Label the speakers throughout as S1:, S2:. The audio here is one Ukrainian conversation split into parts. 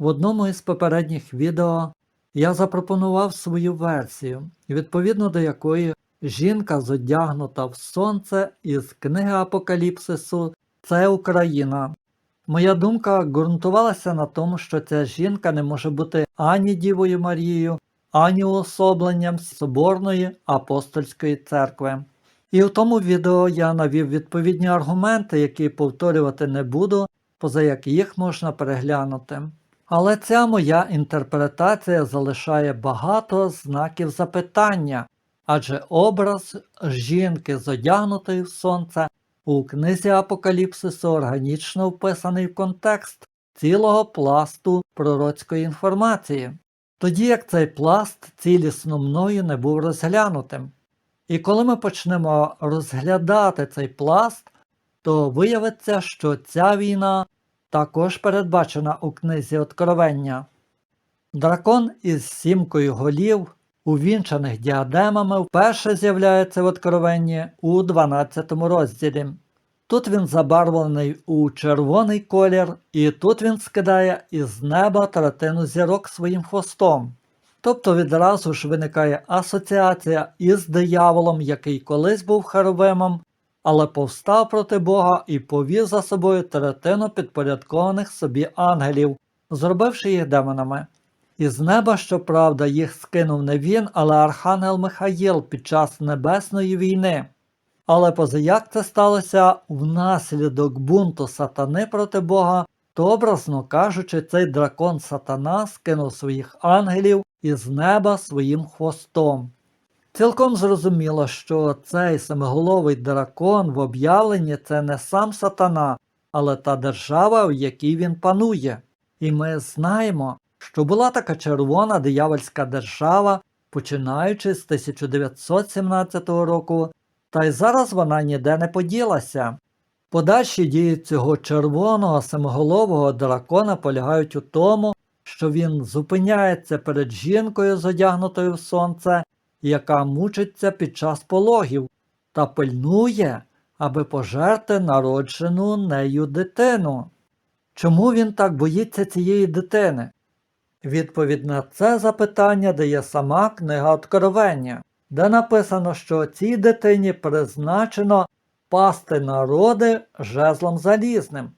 S1: В одному із попередніх відео я запропонував свою версію, відповідно до якої жінка зодягнута в сонце із книги Апокаліпсису це Україна. Моя думка ґрунтувалася на тому, що ця жінка не може бути ані Дівою Марією, ані уособленням Соборної апостольської церкви. І в тому відео я навів відповідні аргументи, які повторювати не буду, поза як їх можна переглянути. Але ця моя інтерпретація залишає багато знаків запитання, адже образ жінки, зодягнутої в сонце, у книзі Апокаліпсису органічно вписаний в контекст цілого пласту пророцької інформації, тоді як цей пласт цілісно мною не був розглянутим. І коли ми почнемо розглядати цей пласт, то виявиться, що ця війна також передбачена у книзі Откровення. Дракон із сімкою голів, увінчаних діадемами, вперше з'являється в Откровенні у 12 розділі. Тут він забарвлений у червоний колір, і тут він скидає із неба третину зірок своїм хвостом. Тобто відразу ж виникає асоціація із дияволом, який колись був Херовимом, але повстав проти Бога і повів за собою третину підпорядкованих собі ангелів, зробивши їх демонами. Із неба, щоправда, їх скинув не він, але архангел Михаїл під час Небесної війни. Але позаяк це сталося внаслідок бунту сатани проти Бога, то, образно кажучи, цей дракон сатана скинув своїх ангелів із неба своїм хвостом. Цілком зрозуміло, що цей семиголовий дракон в об'явленні це не сам сатана, але та держава, в якій він панує. І ми знаємо, що була така червона диявольська держава, починаючи з 1917 року, та й зараз вона ніде не поділася. Подальші дії цього червоного семиголового дракона полягають у тому, що він зупиняється перед жінкою, зодягнутою в сонце, яка мучиться під час пологів, та пильнує, аби пожерти народжену нею дитину. Чому він так боїться цієї дитини? Відповідь на це запитання дає сама книга Откровення, де написано, що цій дитині призначено пасти народи жезлом залізним.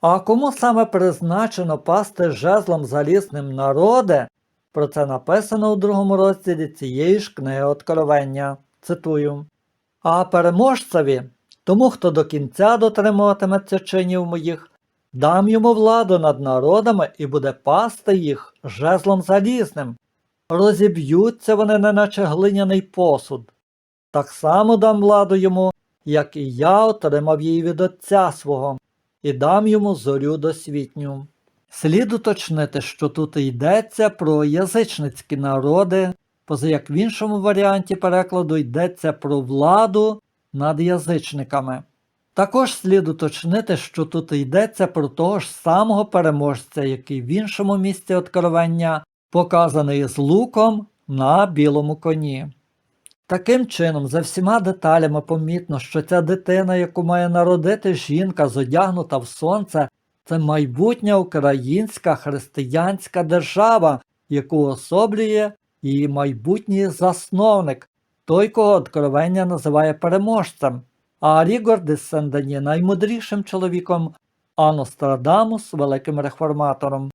S1: А кому саме призначено пасти жезлом залізним народи, про це написано у другому розділі цієї ж книги Откровення. Цитую. А переможцеві, тому хто до кінця дотримуватиметься чинів моїх, дам йому владу над народами і буде пасти їх жезлом залізним. Розіб'ються вони, неначе глиняний посуд. Так само дам владу йому, як і я отримав її від Отця свого, і дам йому зорю досвітню. Слід уточнити, що тут йдеться про язичницькі народи, поза як в іншому варіанті перекладу йдеться про владу над язичниками. Також слід уточнити, що тут йдеться про того ж самого переможця, який в іншому місці откровення показаний з луком на білому коні. Таким чином, за всіма деталями помітно, що ця дитина, яку має народити жінка, зодягнута в сонце, це майбутня українська християнська держава, яку особлює її майбутній засновник, той, кого откровення називає переможцем, а Рігор де Сендані наймудрішим чоловіком, а Нострадамус великим реформатором.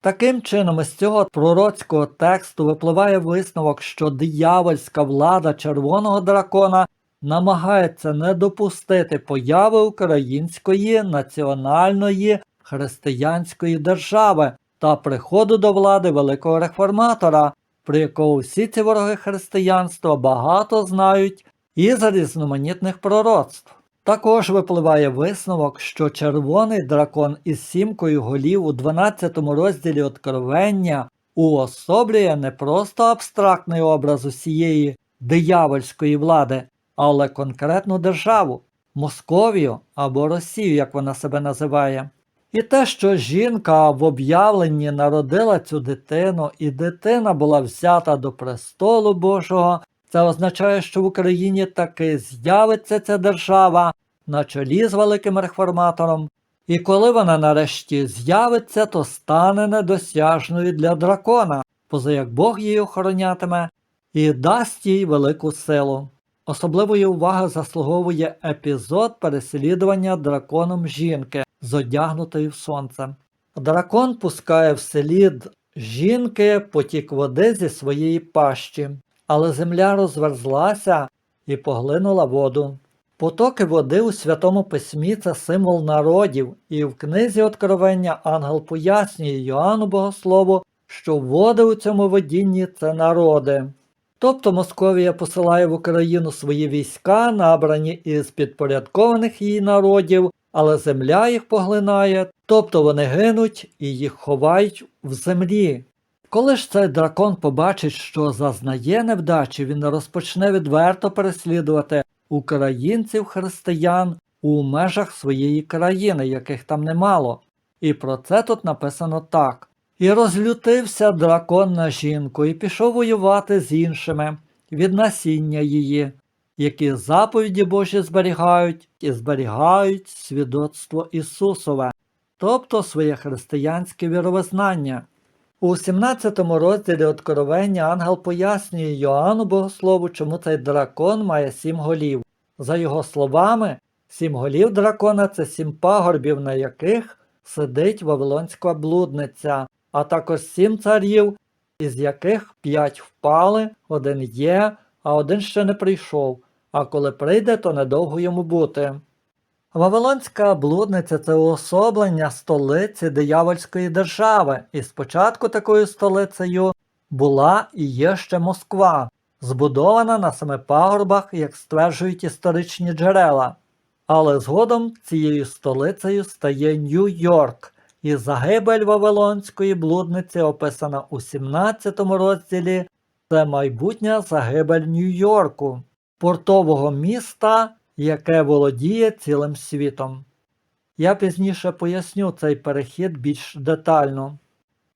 S1: Таким чином, із цього пророцького тексту випливає висновок, що диявольська влада червоного дракона намагається не допустити появи української національної християнської держави та приходу до влади великого реформатора, про якого всі ці вороги християнства багато знають із різноманітних пророцтв. Також випливає висновок, що червоний дракон із сімкою голів у 12 розділі Откровення уособлює не просто абстрактний образ усієї диявольської влади, але конкретну державу Московію або Росію, як вона себе називає. І те, що жінка в об'явленні народила цю дитину, і дитина була взята до престолу Божого, це означає, що в Україні таки з'явиться ця держава на чолі з великим реформатором, і коли вона нарешті з'явиться, то стане недосяжною для дракона, поза як Бог її охоронятиме і дасть їй велику силу. Особливої уваги заслуговує епізод переслідування драконом жінки, зодягнутої в сонце. Дракон пускає вслід жінки потік води зі своєї пащі, але земля розверзлася і поглинула воду. Потоки води у Святому Письмі це символ народів, і в книзі Откровення ангел пояснює Йоанну Богослову, що води у цьому водінні це народи. Тобто Московія посилає в Україну свої війська, набрані із підпорядкованих її народів, але земля їх поглинає, тобто вони гинуть і їх ховають в землі. Коли ж цей дракон побачить, що зазнає невдачі, він розпочне відверто переслідувати українців християн у межах своєї країни, яких там немало. І про це тут написано так. І розлютився дракон на жінку, і пішов воювати з іншими від насіння її, які заповіді Божі зберігають і зберігають свідоцтво Ісусове, тобто своє християнське віровизнання. У 17 розділі Откровення ангел пояснює Йоанну Богослову, чому цей дракон має сім голів. За його словами, сім голів дракона це сім пагорбів, на яких сидить Вавилонська блудниця, а також сім царів, із яких п'ять впали, один є, а один ще не прийшов, а коли прийде, то недовго йому бути. Вавилонська блудниця це уособлення столиці диявольської держави, і спочатку такою столицею була і є ще Москва, збудована на семи пагорбах, як стверджують історичні джерела. Але згодом цією столицею стає Нью-Йорк, і загибель Вавилонської блудниці описана у 17 розділі це майбутня загибель Нью-Йорку, портового міста, яке володіє цілим світом. Я пізніше поясню цей перехід більш детально.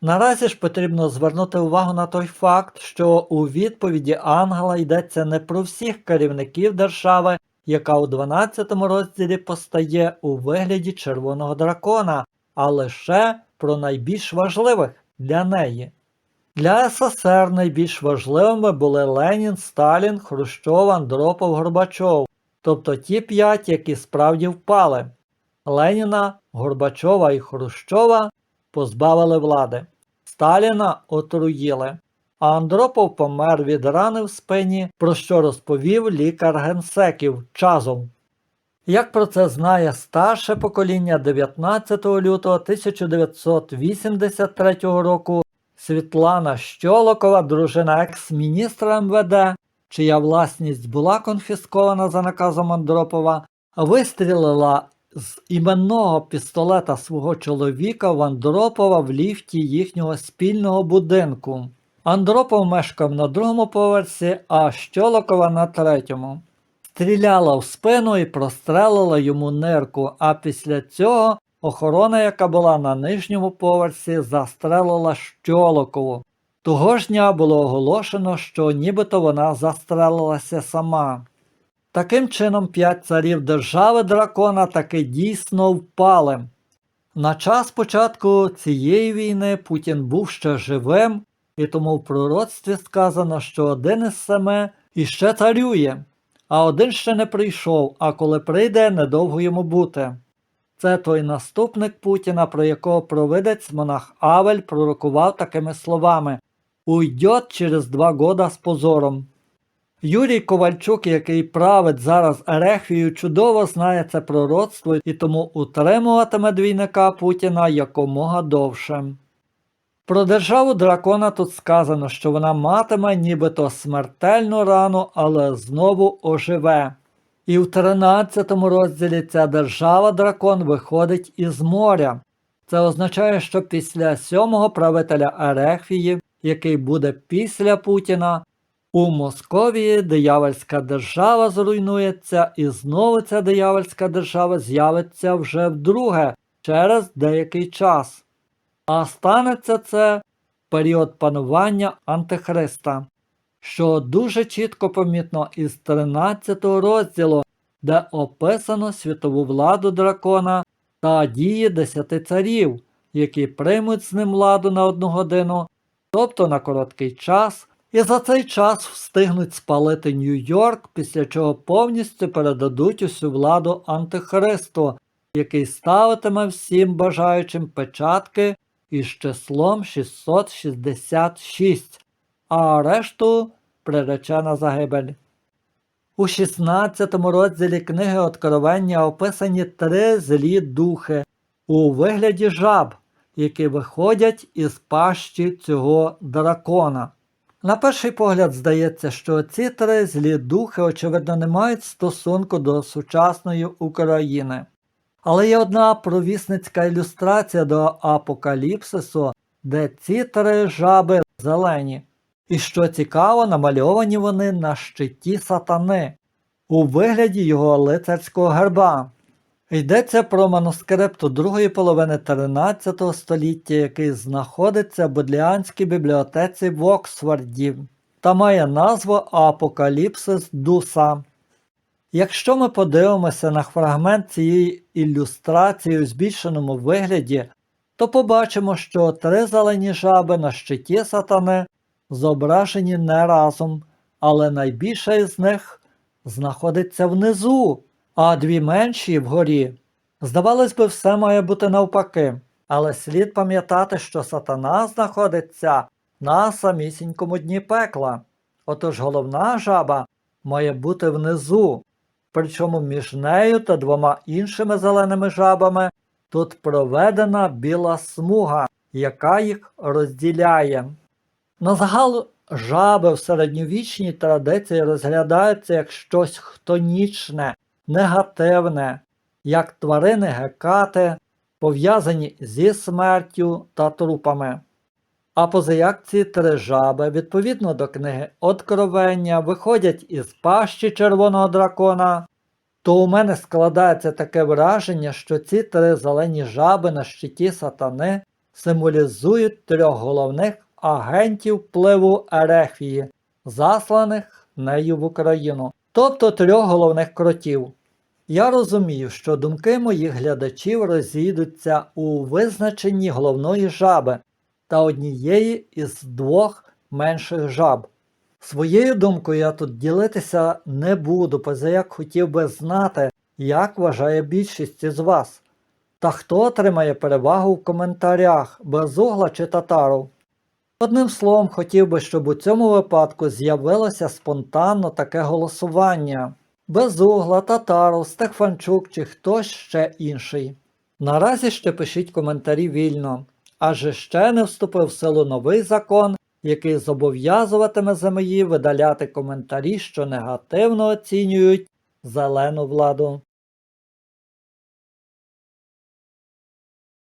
S1: Наразі ж потрібно звернути увагу на той факт, що у відповіді ангела йдеться не про всіх керівників держави, яка у 12 розділі постає у вигляді червоного дракона, а лише про найбільш важливих для неї. Для СССР найбільш важливими були Ленін, Сталін, Хрущов, Андропов, Горбачов, тобто ті п'ять, які справді впали. Леніна, Горбачова і Хрущова позбавили влади. Сталіна отруїли, а Андропов помер від рани в спині, про що розповів лікар генсеків Чазов. Як про це знає старше покоління 19 лютого 1983 року Світлана Щолокова, дружина екс-міністра МВД, чия власність була конфіскована за наказом Андропова, вистрілила з іменного пістолета свого чоловіка в Андропова в ліфті їхнього спільного будинку. Андропов мешкав на другому поверсі, а Щолокова на третьому. Стріляла в спину і прострелила йому нирку, а після цього охорона, яка була на нижньому поверсі, застрелила Щолокову. Того ж дня було оголошено, що нібито вона застрелилася сама. Таким чином, п'ять царів держави дракона таки дійсно впали. На час початку цієї війни Путін був ще живим, і тому в пророцтві сказано, що один із семи іще царює, а один ще не прийшов, а коли прийде, недовго йому бути. Це той наступник Путіна, про якого провидець монах Авель пророкував такими словами Уйдет через два года з позором. Юрій Ковальчук, який править зараз Ерехвію, чудово знає це пророцтво і тому утримуватиме двійника Путіна якомога довше. Про державу дракона тут сказано, що вона матиме нібито смертельну рану, але знову оживе. І в 13 розділі ця держава дракон виходить із моря. Це означає, що після сьомого правителя Ерехвії, який буде після Путіна, у Московії диявольська держава зруйнується, і знову ця диявольська держава з'явиться вже вдруге через деякий час. А станеться це в період панування Антихриста, що дуже чітко помітно із 13 розділу, де описано світову владу дракона та дії десяти царів, які приймуть з ним владу на одну годину, тобто на короткий час, і за цей час встигнуть спалити Нью-Йорк, після чого повністю передадуть усю владу Антихристу, який ставитиме всім бажаючим печатки із числом 666, а решту прирече на загибель. У 16 розділі книги Откровення описані три злі духи у вигляді жаб, які виходять із пащі цього дракона. На перший погляд здається, що ці три злі духи, очевидно, не мають стосунку до сучасної України. Але є одна провісницька ілюстрація до апокаліпсису, де ці три жаби зелені. І що цікаво, намальовані вони на щиті сатани у вигляді його лицарського герба. Йдеться про манускрипт другої половини 13 століття, який знаходиться в Бодліанській бібліотеці в Оксфорді та має назву Апокаліпсис Дуса. Якщо ми подивимося на фрагмент цієї ілюстрації у збільшеному вигляді, то побачимо, що три зелені жаби на щиті сатани зображені не разом, але найбільша із них знаходиться внизу, а дві менші вгорі. Здавалось би, все має бути навпаки, але слід пам'ятати, що сатана знаходиться на самісінькому дні пекла. Отож головна жаба має бути внизу, причому між нею та двома іншими зеленими жабами тут проведена біла смуга, яка їх розділяє. На загал жаби в середньовічній традиції розглядаються як щось хтонічне, негативне, як тварини гекати, пов'язані зі смертю та трупами. А позаяк ці три жаби, відповідно до книги Откровення, виходять із пащі червоного дракона, то у мене складається таке враження, що ці три зелені жаби на щиті сатани символізують трьох головних агентів впливу Ерефії, засланих нею в Україну, тобто трьох головних кротів. Я розумію, що думки моїх глядачів розійдуться у визначенні головної жаби та однієї із двох менших жаб. Своєю думкою я тут ділитися не буду, позаяк хотів би знати, як вважає більшість із вас. Та хто отримає перевагу в коментарях, безугла чи татаров. Одним словом, хотів би, щоб у цьому випадку з'явилося спонтанно таке голосування. Безугла, Татаров, Стефанчук чи хтось ще інший. Наразі ще пишіть коментарі вільно, адже ще не вступив в силу новий закон, який зобов'язуватиме ЗМІ видаляти коментарі, що негативно оцінюють зелену владу.